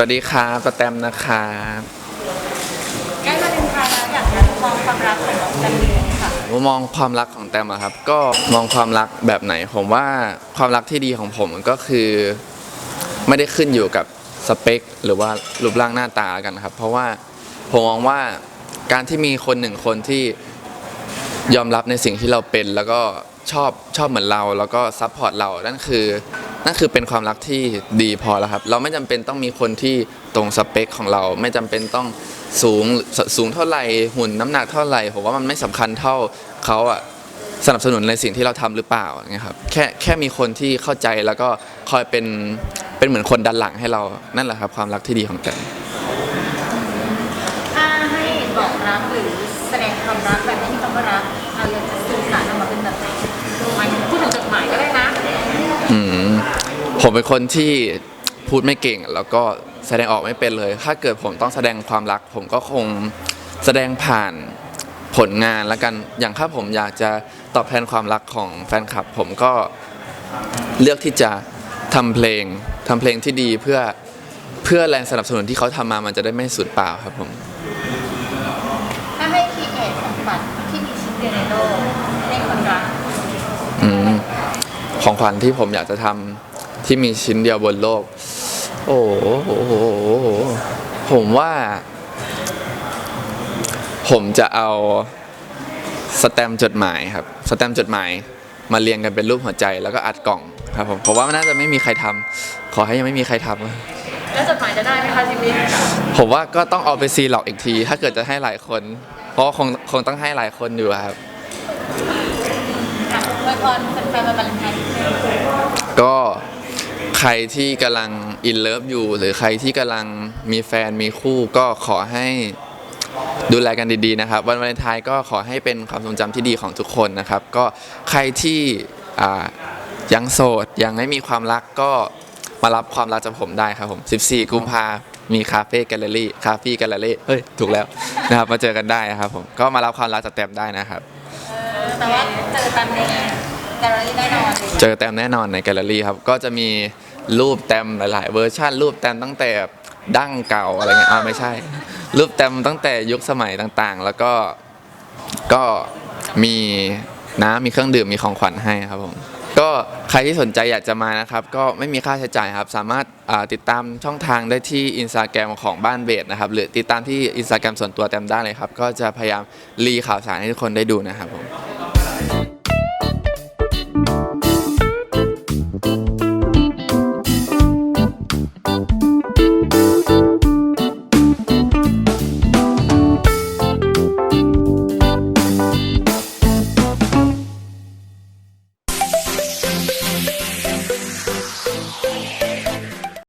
วัสดีครับกระแตมนะครับใกล้มาถึงไทยแล้วอยากจะมองความรักของน้องแตงโมค่ะผมมองความรักของแตมอะครับ ก็มองความรักแบบไหน ผมว่าความรักที่ดีของผมก็คือ ไม่ได้ขึ้นอยู่กับสเปค หรือว่ารูปร่างหน้าตากันครับ เพราะว่าผมมองว่าการที่มีคนหนึ่งคนที่ยอมรับในสิ่งที่เราเป็น แล้วก็ชอบชอบเหมือนเรา แล้วก็ซัพพอร์ตเรานั่นคือ นั่นคือเป็นความรักที่ดีพอแล้วครับ เราไม่จำเป็นต้องมีคนที่ตรงสเปคของเรา ไม่จำเป็นต้องสูงสสูงเท่าไหร่หุ่นน้ำหนักเท่าไหร่ผมว่ามันไม่สำคัญเท่าเขาอะสนับสนุนในสิ่งที่เราทำหรือเปล่าอย่างเงี้ยครับแค่แค่มีคนที่เข้าใจแล้วก็คอยเป็นเป็นเหมือนคนดันหลังให้เรานั่นแหละครับความรักที่ดีของแตมถ้าให้บอกรักหรือแสดงความรักแบบที่คำว่ารักเราอยากจะสื่อสารออกมาเป็นแบบไหนหมายถึงพูดถึงจดหมายก็ได้นะอืม ผมเป็นคนที่พูดไม่เก่ง แล้วก็แสดงออกไม่เป็นเลย ถ้าเกิดผมต้องแสดงความรัก ผมก็คงแสดงผ่านผลงานแล้วกัน อย่างถ้าผมอยากจะตอบแทนความรักของแฟนคลับ ผมก็เลือกที่จะทำเพลงทำเพลงที่ดีเพื่อเพื่อแรงสนับสนุนที่เขาทำมามันจะได้ไม่สูญเปล่าครับผม ถ้าให้คีเอทของฝันที่มีชิ้นเดียวในโลกให้คนรักอืมของขวัญที่ผมอยากจะทำ ที่มีชิ้นเดียวบนโลก โอ้โหผมว่า ผมจะเอาสแตมจดหมายครับสแตมจดหมายมาเรียงกันเป็นรูปหัวใจแล้วก็อัดกล่องครับผมเพราะว่ามันน่าจะไม่มีใครทำขอให้ยังไม่มีใครทำแล้วจดหมายจะได้ไหมคะทีนี้ผมว่าก็ต้องเอาไปซีหลอกอีกที ถ้าเกิดจะให้หลายคน เพราะคงคงต้องให้หลายคนอยู่ครับอะอวยพรแฟนๆวันวาเลนไทน์นิง ใครที่กำลังอินเลิฟอยู่ หรือใครที่กำลังมีแฟนมีคู่ก็ขอให้ดูแลกันดีๆนะครับ วันวาเลนไทน์ก็ขอให้เป็นความทรงจำที่ดีของทุกคนนะครับ ก็ใครที่อ่ายังโสดยังไม่มีความรักก็มารับความรักจากผมได้ครับผม 14 กุมภามีคาเฟ่แกลเลอรี่คาเฟ่แกลเลอรี่เฮ้ย ถูกแล้วนะครับ มาเจอกันได้นะครับผมก็มารับความรักจากแต้มได้นะครับเออแต่ว่าเจอกันในแกลเลอรี่แน่นอน เจอแต้มแน่นอนในแกลเลอรี่ครับก็จะมี รูปแต้มหลาย ๆ เวอร์ชันรูปแต้มตั้งแต่ดั้งเก่าอะไรเงี้ยอ่าไม่ใช่ รูปแต้มตั้งแต่ยุคสมัยต่างๆ แล้วก็ก็มีน้ำมีเครื่องดื่มมีของขวัญให้ครับผมก็ใครที่สนใจอยากจะมานะครับ ก็ไม่มีค่าใช้จ่ายครับ สามารถติดตามช่องทางได้ที่อินสตาแกรมของบ้านเบสนะครับ หรือติดตามที่อินสตาแกรมส่วนตัวแต้มได้เลยครับ ก็จะพยายามรีข่าวสารให้ทุกคนได้ดูนะครับผม